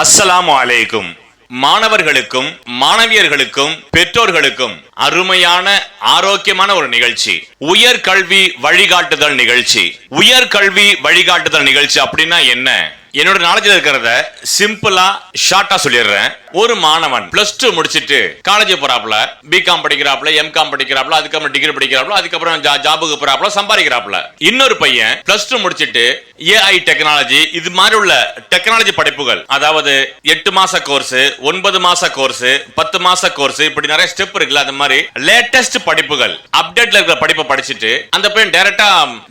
அஸ்ஸலாமு அலைக்கும். மாணவர்களுக்கும் மாணவியர்களுக்கும் பெற்றோர்களுக்கும் அருமையான ஆரோக்கியமான ஒரு நிகழ்ச்சி. உயர்கல்வி வழிகாட்டுதல் நிகழ்ச்சி. உயர்கல்வி வழிகாட்டுதல் நிகழ்ச்சி அப்படின்னா என்ன? என்னோட நாலேஜ்ல இருக்கிறத சிம்பிளா ஷார்ட்டா சொல்லிடுறேன். ஒரு மாணவன் பிளஸ் டூ முடிச்சிட்டு காலேஜ் போறாப்ல பிகாம் படிக்கிறாப்ல எம்காம் படிக்கிறாப்ல அதுக்கப்புறம் டிகிரி படிக்கிறாப்ல அதுக்கப்புறம் ஜாபுக்கு போறாப்ல சம்பாதிக்கிறாப்ல இன்னொரு பையன் பிளஸ் டூ முடிச்சிட்டு ஏஐ டெக்னாலஜி இது மாதிரி உள்ள டெக்னாலஜி படிப்புகள் அதாவது எட்டு மாச கோர்ஸ் ஒன்பது மாச கோர்ஸ் பத்து மாச கோர்ஸ் இப்படி நிறைய ஸ்டெப் இருக்குல்ல அந்த மாதிரி லேட்டஸ்ட் படிப்புகள் அப்டேட்ல இருக்கிற படிப்பை படிச்சுட்டு அந்த பையன் டைரக்டா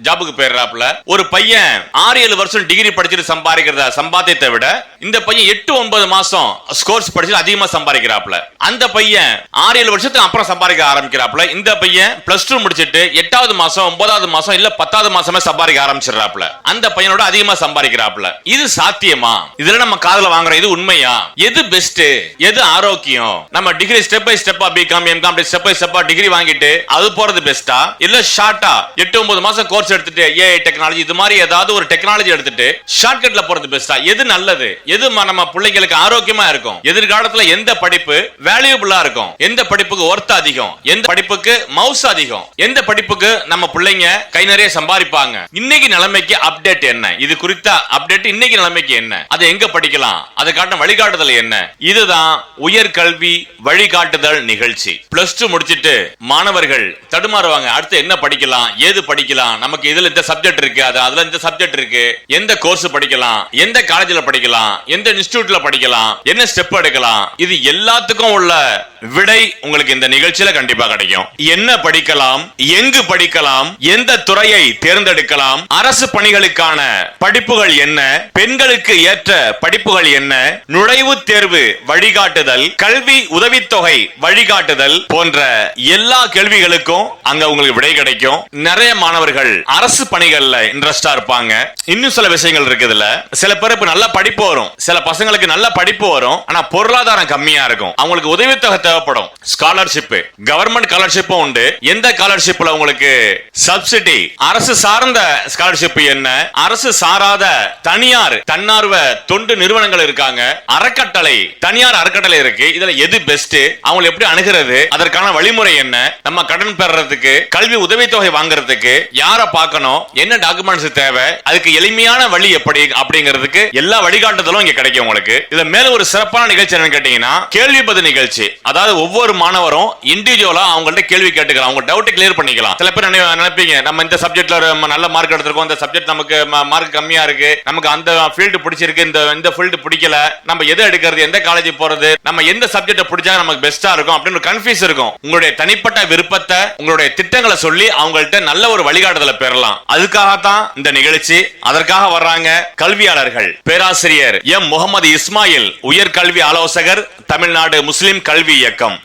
ஜாபுக்கு போயிடுறாப்ல ஒரு பையன் ஆறு ஏழு வருஷம் டிகிரி படிச்சுட்டு சம்பாதிக்கிறத? சம்பாத்தியத்தை விட இந்த பையன் எட்டு ஒன்பது மாசம் ஸ்கோர்ஸ் படிச்சு அதிகமா சம்பாதிக்கிறாப்ல அந்த பையன் ஆறு ஏழு வருஷத்துக்கு அப்புறம் சம்பாதிக்க ஆரம்பிக்கிறாப்ல இந்த பையன் பிளஸ் டூ முடிச்சிட்டு எட்டாவது மாசம் ஒன்பதாவது மாசம் இல்ல பத்தாவது மாசமே சம்பாதிக்க ஆரம்பிச்சிடறாப்ல அந்த பையனோட அதிகமா சம்பாதிக்கிறாப்ல இது சாத்தியமா? இதுல நம்ம காதல வாங்குறோம் இது உண்மையா? எது பெஸ்ட் எது ஆரோக்கியம்? நம்ம டிகிரி ஸ்டெப் பை ஸ்டெப்பா பிகாம் எம்காம் ஸ்டெப் பை ஸ்டெப்பா டிகிரி வாங்கிட்டு அது போறது பெஸ்டா இல்ல ஷார்ட்டா எட்டு ஒன்பது மாசம் கோர்ஸ் எடுத்துட்டு ஏஐ டெக்னாலஜி இது மாதிரி ஏதாவது ஒரு டெக்னாலஜி எடுத்துட்டு ஷார்ட்கட்ல போறது பெஸ்டா எது நல்லது? எது நம்ம பிள்ளைங்களுக்கு ஆரோக்கியமா இருக்கும்? எதிர்காலத்துல எந்த படிப்பு வேல்யூபிளா இருக்கும்? எந்த படிப்புக்கு ஒர்த் அதிகம்? எந்த படிப்புக்கு மவுஸ் அதிகம்? எந்த படிப்புக்கு நம்ம பிள்ளைங்க கை நிறைய சம்பாதிப்பாங்க? இன்னைக்கு நிலைமைக்கு அப்டேட் என்ன? இது குறித்த அப்டேட் இன்னைக்கு நிலைமைக்கு என்ன? அதை எங்க படிக்கலாம்? அதை காட்டும் வழிகாட்டுதல் என்ன? இதுதான் உயர்கல்வி வழிகாட்டுதல் நிகழ்ச்சி. பிளஸ் டூ முடிச்சிட்டு மாணவர்கள் தடுமாறுவாங்க. அடுத்து என்ன படிக்கலாம்? ஏது படிக்கலாம்? நமக்கு இதுல இந்த சப்ஜெக்ட் இருக்கு. அது அதுல இந்த சப்ஜெக்ட் இருக்கு. எந்த கோர்ஸ் படிக்கலாம்? எந்த காலேஜ்ல படிக்கலாம் எந்த இன்ஸ்டிடியூட்ல படிக்கலாம் என்ன ஸ்டெப் எடுக்கலாம் இது எல்லாத்துக்கும் உள்ள விடை உங்களுக்கு இந்த நிகழ்ச்சியில கண்டிப்பா கிடைக்கும். என்ன படிக்கலாம் எங்கு படிக்கலாம் எந்த துறையை தேர்ந்தெடுக்கலாம் அரசு பணிகளுக்கான படிப்புகள் என்ன பெண்களுக்கு ஏற்ற படிப்புகள் என்ன நுழைவு தேர்வு வழிகாட்டுதல் கல்வி உதவித்தொகை வழிகாட்டுதல் போன்ற எல்லா கேள்விகளுக்கும் அங்க உங்களுக்கு விடை கிடைக்கும். நிறைய மாணவர்கள் அரசு பணிகள்ல இன்ட்ரெஸ்டா இருப்பாங்க. இன்னும் சில விஷயங்கள் இருக்குதுல சில பேர் இப்ப நல்ல படிப்பு வரும். சில பசங்களுக்கு நல்ல படிப்பு வரும். ஆனா பொருளாதாரம் கம்மியா இருக்கும். அவங்களுக்கு உதவித்தொகை தேவைப்படும். ஸ்காலர்ஷிப் கவர்மெண்ட் ஸ்காலர்ஷிப்பும் உண்டு. எந்த ஸ்காலர்ஷிப்ல உங்களுக்கு சப்சிடி அரசு சார்ந்த ஸ்காலர்ஷிப் என்ன? அரசு சாராத தனியார் தன்னார்வ தொண்டு நிறுவனங்கள் இருக்காங்க. அறக்கட்டளை தனியார் அறக்கட்டளை இருக்கு. இதுல எது பெஸ்ட் அவங்க எப்படி அணுகிறது? அதற்கான வழிமுறை என்ன? நம்ம கடன் பெறறதுக்கு கல்வி உதவித்தொகை வாங்குறதுக்கு யாரை பார்க்கணும்? என்ன டாக்குமெண்ட்ஸ் தேவை? அதுக்கு எளிமையான வழி எப்படி? அப்படிங்கிறதுக்கு எல்லா வழிகாட்டுதலும் இங்க கிடைக்கும் உங்களுக்கு. இதுல மேல ஒரு சிறப்பான நிகழ்ச்சி என்னன்னு கேட்டீங்கன்னா கேள்வி பதில் நிகழ்ச்சி. அதாவது அதாவது ஒவ்வொரு மாணவரும் இண்டிவிஜுவலா அவங்கள்ட்ட கேள்வி கேட்டுக்கலாம். அவங்க டவுட்டை கிளியர் பண்ணிக்கலாம். சில பேர் நினைப்பீங்க நம்ம இந்த சப்ஜெக்ட்ல நல்ல மார்க் எடுத்திருக்கோம். இந்த சப்ஜெக்ட் நமக்கு மார்க் கம்மியா இருக்கு. நமக்கு அந்த ஃபீல்டு பிடிச்சிருக்கு. இந்த இந்த ஃபீல்டு பிடிக்கல. நம்ம எதை எடுக்கிறது? எந்த காலேஜ் போறது? நம்ம எந்த சப்ஜெக்ட பிடிச்சா நமக்கு பெஸ்டா இருக்கும்? அப்படின்னு கன்ஃபியூஸ் இருக்கும். உங்களுடைய தனிப்பட்ட விருப்பத்தை உங்களுடைய திட்டங்களை சொல்லி அவங்கள்ட்ட நல்ல ஒரு வழிகாட்டுதலை பெறலாம். அதுக்காகத்தான் இந்த நிகழ்ச்சி. அதற்காக வர்றாங்க கல்வியாளர்கள். பேராசிரியர் எம். முகமது இஸ்மாயில் உயர்கல்வி ஆலோசகர் தமிழ்நாடு முஸ்லிம் கல்வி இயக்கம்.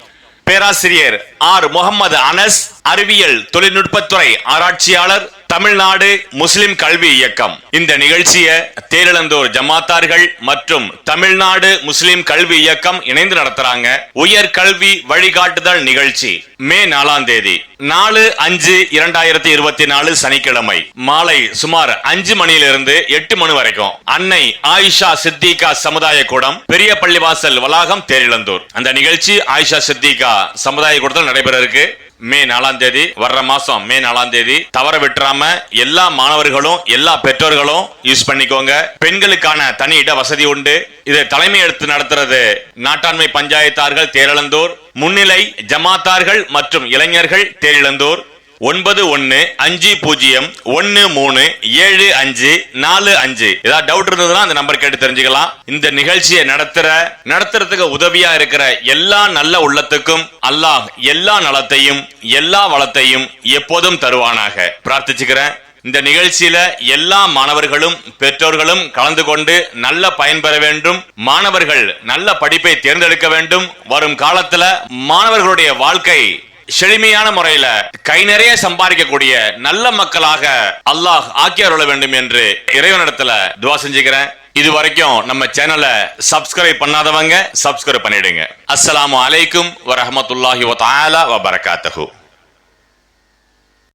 பேராசிரியர் ஆர். முகமது அனஸ் அறிவியல் தொழில்நுட்பத்துறை ஆராய்ச்சியாளர் தமிழ்நாடு முஸ்லிம் கல்வி இயக்கம். இந்த நிகழ்ச்சியை தேரிழந்தோர் ஜமாத்தார்கள் மற்றும் தமிழ்நாடு முஸ்லிம் கல்வி இயக்கம் இணைந்து நடத்துறாங்க. உயர் கல்வி வழிகாட்டுதல் நிகழ்ச்சி மே நாலாம் தேதி. நாலு அஞ்சு இரண்டாயிரத்தி இருபத்தி நாலு சனிக்கிழமை. மாலை சுமார் அஞ்சு மணியிலிருந்து எட்டு மணி வரைக்கும். அன்னை ஆயிஷா சித்திகா சமுதாய கூடம் பெரிய பள்ளிவாசல் வளாகம் தேரிழந்தூர். அந்த நிகழ்ச்சி ஆயிஷா சித்திகா சமுதாய கூடத்தில் நடைபெற இருக்கு. மே நாலாம் தேதி வர்ற மாசம் மே நாலாம் தேதி. தவற விட்டுறாம எல்லா மாணவர்களும் எல்லா பெற்றோர்களும் யூஸ் பண்ணிக்கோங்க. பெண்களுக்கான தனி இட வசதி உண்டு. இதை தலைமை எடுத்து நடத்துறது நாட்டாண்மை பஞ்சாயத்தார்கள் தேரிழந்தூர் முன்னிலை ஜமாத்தார்கள் மற்றும் இளைஞர்கள் தேரிழந்தூர். ஒன்பது ஒன்னு அஞ்சு பூஜ்ஜியம் ஒன்னு மூணு ஏழு அஞ்சு நாலு அஞ்சு. ஏதாவது டவுட் இருந்ததுன்னா அந்த நம்பர் கேட்டு தெரிஞ்சுக்கலாம். இந்த நிகழ்ச்சியை நடத்துற நடத்துறதுக்கு உதவியா இருக்கிற எல்லா நல்ல உள்ளத்துக்கும் அல்லாஹ் எல்லா நலத்தையும் எல்லா வளத்தையும் எப்போதும் தருவானாக. பிரார்த்திச்சுக்கிறேன். இந்த நிகழ்ச்சியில எல்லா மாணவர்களும் பெற்றோர்களும் கலந்து கொண்டு நல்ல பயன்பெற வேண்டும். மாணவர்கள் நல்ல படிப்பை தேர்ந்தெடுக்க வேண்டும். வரும் காலத்துல மாணவர்களுடைய வாழ்க்கை செழுமையான முறையில கை நிறைய சம்பாதிக்கக்கூடிய நல்ல மக்களாக அல்லாஹ் ஆக்கியாருள்ள வேண்டும் என்று இறைவனிடத்துல துவா செஞ்சுக்கிறேன். இது வரைக்கும் நம்ம சேனலை சப்ஸ்கிரைப் பண்ணாதவங்க சப்ஸ்கிரைப் பண்ணிடுங்க. அஸ்ஸலாமு அலைக்கும் வரஹமத்துல்லாஹி வ